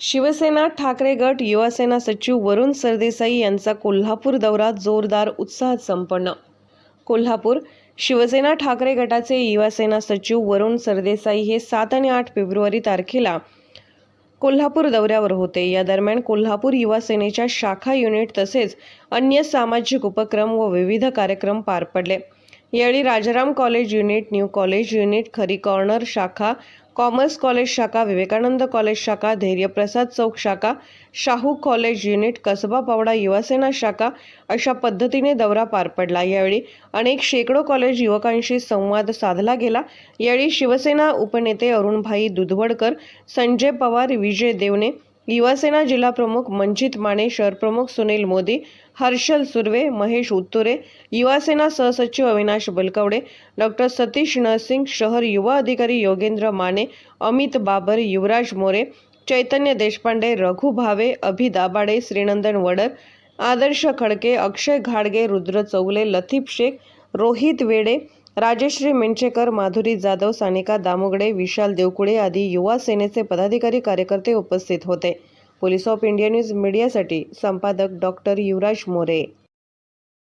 शिवसेना ठाकरे गट युवासेना सचिव वरुण सरदेसाई यांचा कोल्हापूर दौरा जोरदार उत्साहात संपन्न. कोल्हापूर शिवसेना ठाकरे गटाचे युवासेना सचिव वरुण सरदेसाई हे सात आणि आठ फेब्रुवारी तारखेला कोल्हापूर दौऱ्यावर होते. या दरम्यान कोल्हापूर युवा सेनेच्या शाखा युनिट तसेच अन्य सामाजिक उपक्रम व विविध कार्यक्रम पार पडले. यावेळी Rajaram college unit new college unit Khari corner शाखा कॉमर्स कॉलेज शाखा विवेकानंद कॉलेज शाखा धैर्यप्रसाद चौक शाखा शाहू कॉलेज युनिट कसबा पावडा युवासेना शाखा अशा पद्धतीने दौरा पार पडला. यावेळी अनेक शेकडो कॉलेज युवकांशी संवाद साधला गेला. यावेळी शिवसेना उपनेते अरुणभाई दुधवडकर संजय पवार विजय देवणे युवासेना जिल्हाप्रमुख मंजित माने शहरप्रमुख सुनील मोदी हर्षल सुर्वे महेश उत्तुरे युवासेना सहसचिव अविनाश बलकवडे डॉक्टर सतीश नरसिंग शहर युवा अधिकारी योगेंद्र माने अमित बाबर युवराज मोरे चैतन्य देशपांडे रघु भावे अभि दाबाडे श्रीनंदन वडर आदर्श खडके अक्षय घाडगे रुद्र चौगले लतीफ शेख रोहित वेडे राजश्री मेंचेकर माधुरी जाधव सानिका दामोगडे विशाल देवकुळे आदी युवा सेनेचे पदाधिकारी कार्यकर्ते उपस्थित होते. पोलीस ऑफ इंडिया न्यूज मीडियासाठी संपादक डॉक्टर युवराज मोरे.